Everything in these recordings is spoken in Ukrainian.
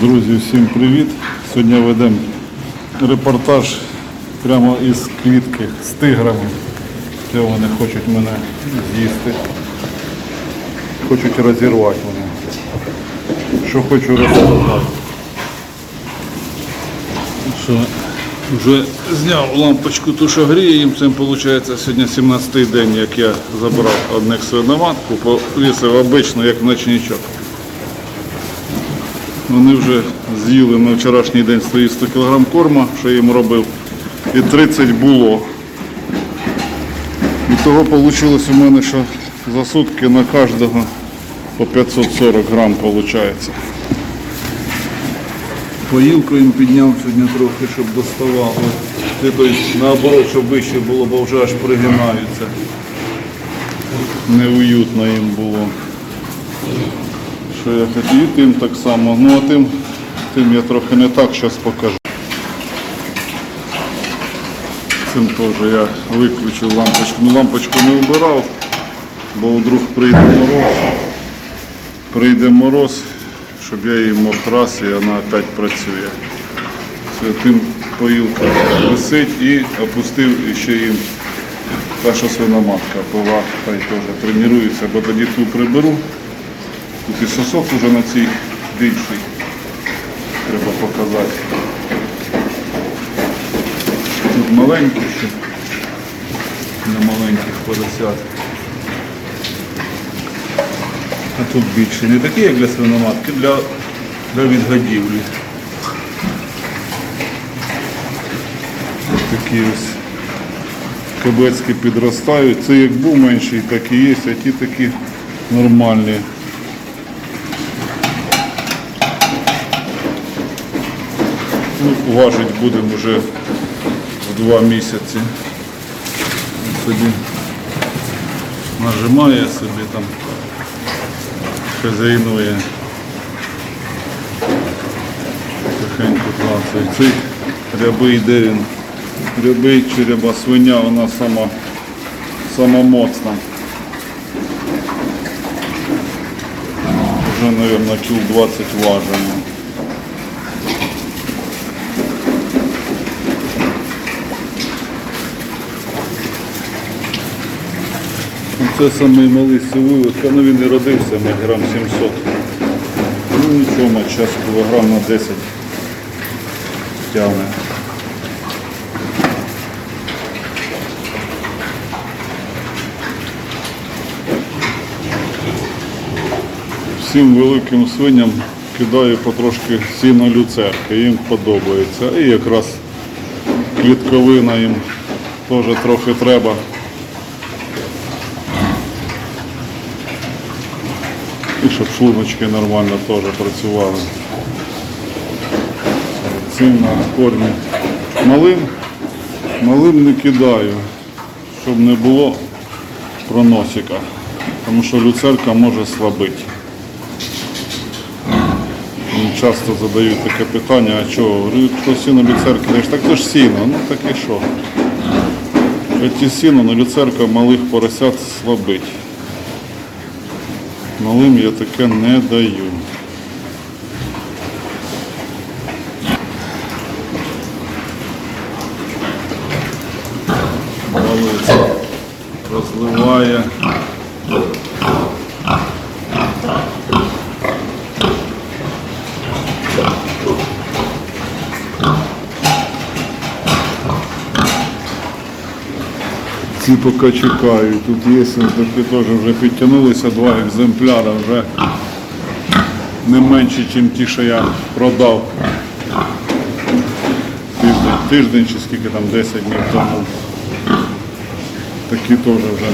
Друзі, всім привіт! Сьогодні ведемо репортаж прямо із клітки з тиграми. Це вони хочуть мене з'їсти. Хочуть розірвати мене. Що хочу розказати. Що вже зняв лампочку, ту, що гріє їм, цим виходить сьогодні 17-й день, як я забрав одних свиноматку, повісив обично, як ночничок. Вони вже з'їли на вчорашній день свої 100 кг корма, що я їм робив, і 30 було. І того вийшло у мене, що за сутки на кожного по 540 грам виходить. Поїлку їм підняв сьогодні трохи, щоб доставало. Той наоборот, щоб вище було, бо вже аж пригинаються. Неуютно їм було. Що я хотів, і тим так само. Ну а тим, тим я трохи не так зараз покажу. Цим теж я виключив лампочку. Ну лампочку не вбирав, бо вдруг прийде мороз. Прийде мороз, щоб я її мог раз і вона опять працює. Це тим поїлка висить і опустив ще їм та, що свиноматка пила, хай теж тренується, бо тоді ту приберу. Тут і сосок уже на цій більший. Треба показати. Тут маленький ще. На маленьких поросят. А тут більше. Не такі, як для свиноматки, для, для відгодівлі. Ось такі ось кабецькі підростають. Це як був менший, так і є, а ті такі нормальні. Важить будемо вже в два місяці. Собі нажимає собі там, хазяйнує. Тихенько клацає. Цей рябий, де він? Рябий чи ряба свиня, вона сама, сама моцна. Вже, мабуть, кіл 20 важимо. Це самий малий сививик, ну він і родився на грам 700. Ну нічого, на час кілограм на 10 тягне. Всім великим свиням кидаю потрошки сіно люцерки, їм подобається. І якраз клітковина їм теж трохи треба. І щоб шлуночки нормально теж працювали. Цим на кормі. Малим, малим не кидаю, щоб не було проносика, тому що люцерка може слабити. Часто задають таке питання, а чого? Що сіно люцерки даєш? Так це ж сіно, ну так і що? Ті сіно, але люцерка малих поросят слабить. Малим я таке не даю. Розливає. Ці поки чекають. Тут є такі теж вже підтягнулися два екземпляри вже не менше, ніж ті, що я продав. Тиждень, тиждень чи скільки там 10 днів тому. Такі теж вже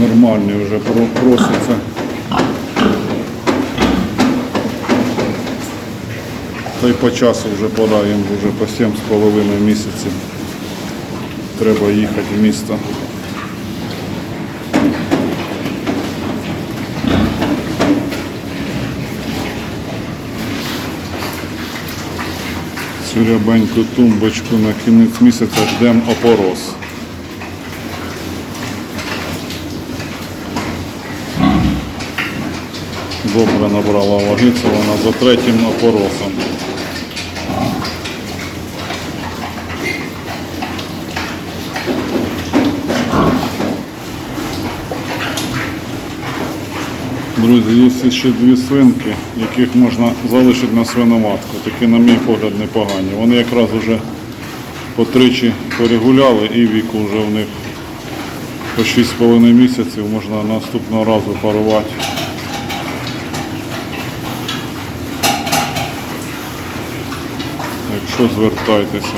нормальні, вже про- просяться. Та й по часу вже пора їм вже по 7,5 місяців. Треба їхати в місто. Цю рябеньку тумбочку на кінець місяця ждемо опорос. добре набрала ваги, вона за третім опоросом. Друзі, є ще дві свинки, яких можна залишити на свиноматку. Такі, на мій погляд, непогані. Вони якраз вже по тричі перегуляли і віку вже в них по 6,5 місяців можна наступного разу парувати. Якщо звертайтеся.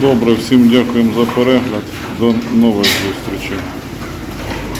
Добре, всім дякуємо за перегляд. До нових зустрічей.